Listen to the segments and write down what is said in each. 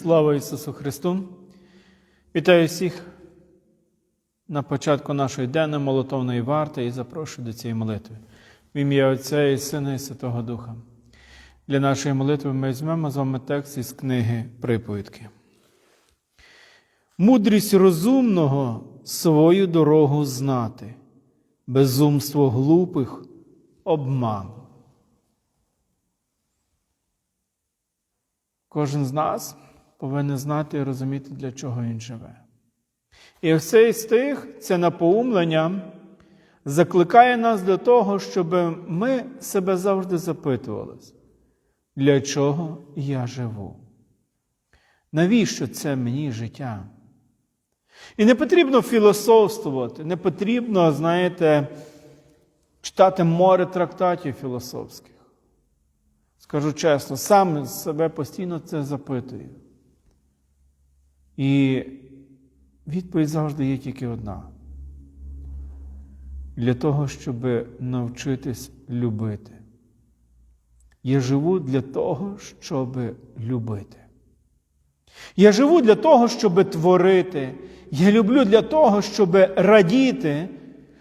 Слава Ісусу Христу! Вітаю всіх на початку нашої денної молитовної варти і запрошую до цієї молитви. В ім'я Отця і Сина і Святого Духа. Для нашої молитви ми візьмемо з вами текст із книги Приповідки. Мудрість розумного свою дорогу знати, безумство глупих обман. Кожен з нас повинен знати і розуміти, для чого він живе. І ось цей стих, це напоумлення, закликає нас до того, щоб ми себе завжди запитувалися, для чого я живу? Навіщо це мені життя? І не потрібно філософствувати, не потрібно, знаєте, читати море трактатів філософських. Скажу чесно, сам себе постійно це запитую. І відповідь завжди є тільки одна. Для того, щоб навчитись любити. Я живу для того, щоб любити. Я живу для того, щоб творити. Я люблю для того, щоб радіти,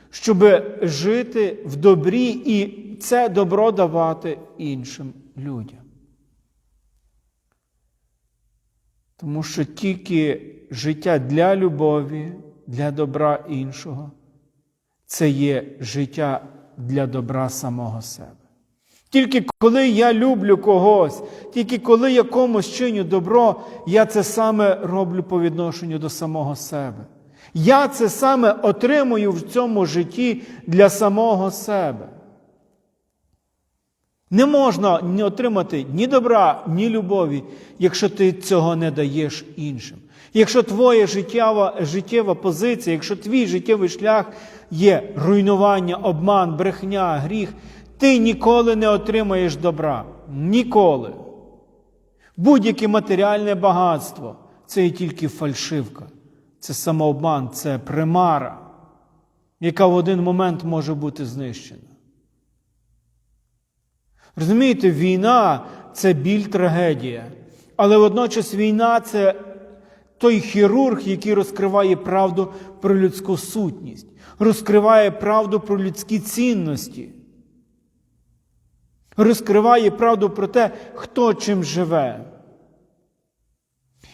щоб жити в добрі і це добро давати іншим людям. Тому що тільки життя для любові, для добра іншого це є життя для добра самого себе. Тільки коли я люблю когось, тільки коли я комусь чиню добро, я це саме роблю по відношенню до самого себе. Я це саме отримую в цьому житті для самого себе. Не можна не отримати ні добра, ні любові, якщо ти цього не даєш іншим. Якщо твоя життєва, життєва позиція, якщо твій життєвий шлях є руйнування, обман, брехня, гріх, ти ніколи не отримаєш добра. Ніколи. Будь-яке матеріальне багатство це і тільки фальшивка, це самообман, це примара, яка в один момент може бути знищена. Розумієте, війна це біль трагедія. Але водночас війна це той хірург, який розкриває правду про людську сутність, розкриває правду про людські цінності, розкриває правду про те, хто чим живе.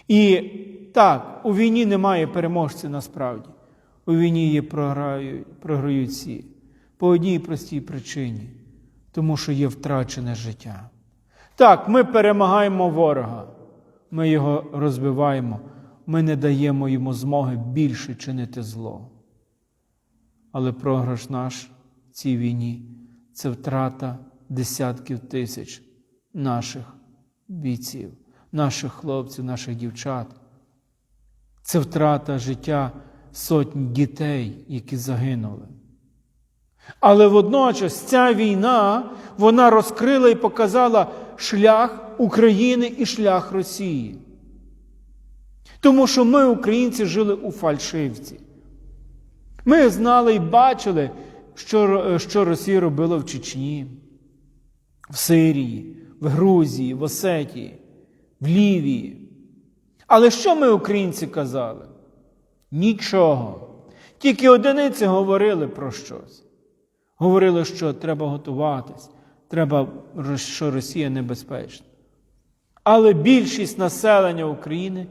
І так, у війні немає переможця насправді. У війні є програють всі. По одній простій причині тому що є втрачене життя. Так, ми перемагаємо ворога, ми його розбиваємо, ми не даємо йому змоги більше чинити зло. Але програш наш в цій війні це втрата десятків тисяч наших бійців, наших хлопців, наших дівчат. Це втрата життя сотні дітей, які загинули. Але водночас ця війна вона розкрила і показала шлях України і шлях Росії. Тому що ми, українці, жили у фальшивці. Ми знали і бачили, що, що Росія робила в Чечні, в Сирії, в Грузії, в Осетії, в Лівії. Але що ми, українці, казали? Нічого. Тільки одиниці говорили про щось. Говорили, що треба готуватись, треба, що Росія небезпечна. Але більшість населення України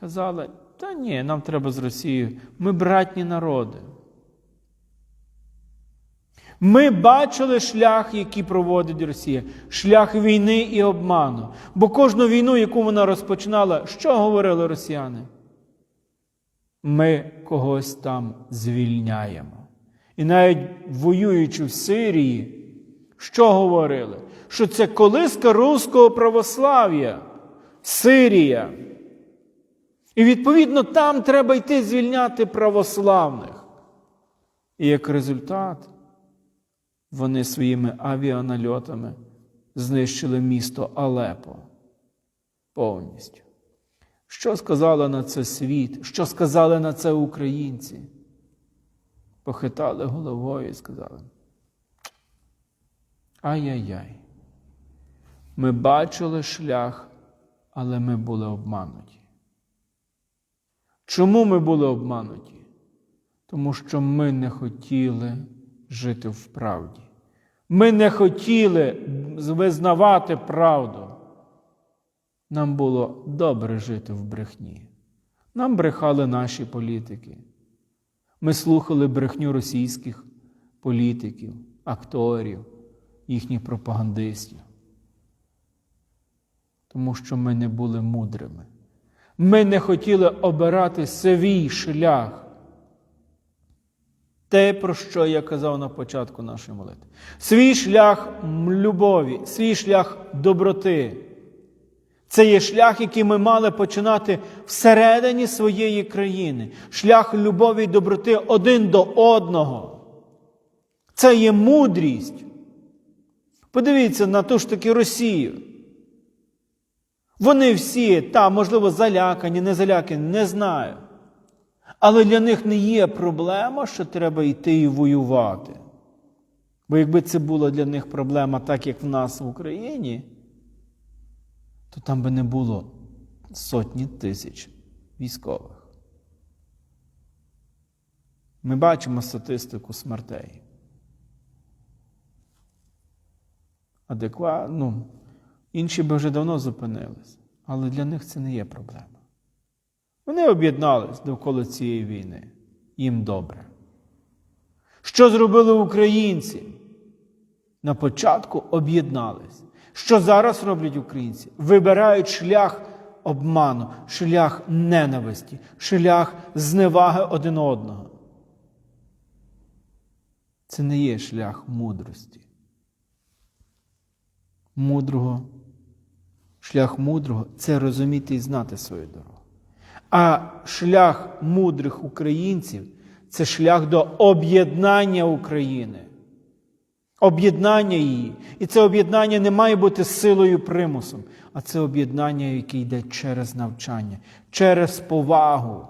казали, та ні, нам треба з Росією, ми братні народи. Ми бачили шлях, який проводить Росія, шлях війни і обману. Бо кожну війну, яку вона розпочинала, що говорили росіяни? Ми когось там звільняємо. І навіть воюючи в Сирії, що говорили? Що це колиска руського православ'я, Сирія. І відповідно там треба йти звільняти православних. І як результат, вони своїми авіанальотами знищили місто Алепо повністю. Що сказали на це світ? Що сказали на це українці? Похитали головою і сказали. Ай-яй-яй. Ми бачили шлях але ми були обмануті. Чому ми були обмануті? Тому що ми не хотіли жити в правді. Ми не хотіли визнавати правду. Нам було добре жити в брехні. Нам брехали наші політики. Ми слухали брехню російських політиків, акторів, їхніх пропагандистів. Тому що ми не були мудрими. Ми не хотіли обирати свій шлях. Те, про що я казав на початку нашої молитви. Свій шлях любові, свій шлях доброти. Це є шлях, який ми мали починати всередині своєї країни. Шлях любові і доброти один до одного. Це є мудрість. Подивіться на ту ж таки Росію. Вони всі, та, можливо, залякані, не залякані, не знаю. Але для них не є проблема, що треба йти і воювати. Бо якби це була для них проблема, так як в нас в Україні, то там би не було сотні тисяч військових. Ми бачимо статистику смертей. Адекватно, ну, інші би вже давно зупинились, але для них це не є проблема. Вони об'єднались довкола цієї війни. Їм добре. Що зробили українці? На початку об'єднались. Що зараз роблять українці? Вибирають шлях обману, шлях ненависті, шлях зневаги один одного. Це не є шлях мудрості. Мудрого, шлях мудрого це розуміти і знати свою дорогу. А шлях мудрих українців це шлях до об'єднання України, об'єднання її. І це об'єднання не має бути силою примусом, а це об'єднання, яке йде через навчання, через повагу.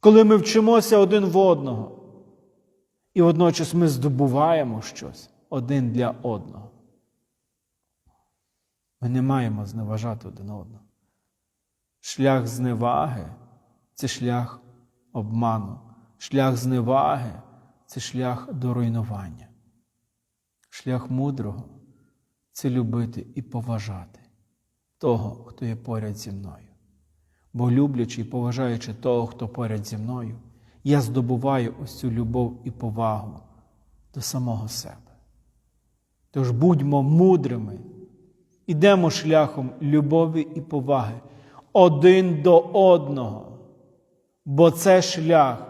Коли ми вчимося один в одного, і водночас ми здобуваємо щось один для одного. Ми не маємо зневажати один одного. Шлях зневаги це шлях обману. Шлях зневаги це шлях до руйнування. Шлях мудрого це любити і поважати того, хто є поряд зі мною. Бо люблячи і поважаючи того, хто поряд зі мною, я здобуваю ось цю любов і повагу до самого себе. Тож будьмо мудрими, ідемо шляхом любові і поваги один до одного, бо це шлях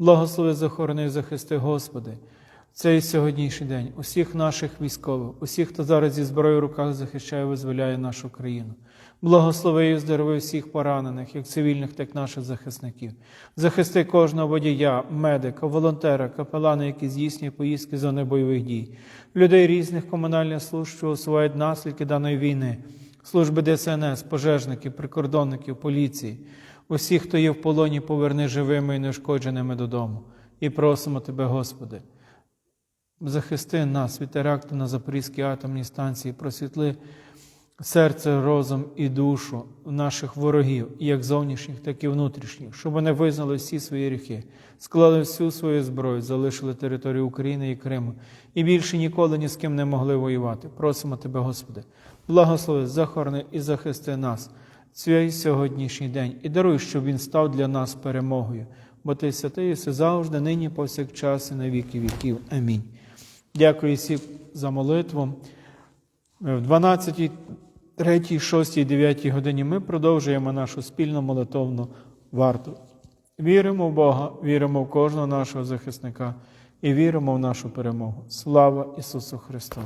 Благослови, захорони захисти, Господи, цей сьогоднішній день, усіх наших військових, усіх, хто зараз зі зброєю в руках захищає, визволяє нашу країну. Благослови і здорови всіх поранених, як цивільних, так і наших захисників. Захисти кожного водія, медика, волонтера, капелана, які здійснює поїздки зони бойових дій, людей різних комунальних служб, що усувають наслідки даної війни, служби ДСНС, пожежників, прикордонників, поліції. Усіх, хто є в полоні, поверни живими і неушкодженими додому. і просимо Тебе, Господи. Захисти нас від теракту на Запорізькій атомній станції, просвітли серце, розум і душу наших ворогів, як зовнішніх, так і внутрішніх, щоб вони визнали всі свої гріхи, склали всю свою зброю, залишили територію України і Криму і більше ніколи ні з ким не могли воювати. Просимо Тебе, Господи, благослови, захорони і захисти нас цей сьогоднішній день і даруй, щоб він став для нас перемогою. Бо ти святий єси завжди, нині, повсякчас і на віки віків. Амінь. Дякую всім за молитву. В 12, 3, 6, 9 годині ми продовжуємо нашу спільну молитовну варту. Віримо в Бога, віримо в кожного нашого захисника і віримо в нашу перемогу. Слава Ісусу Христу!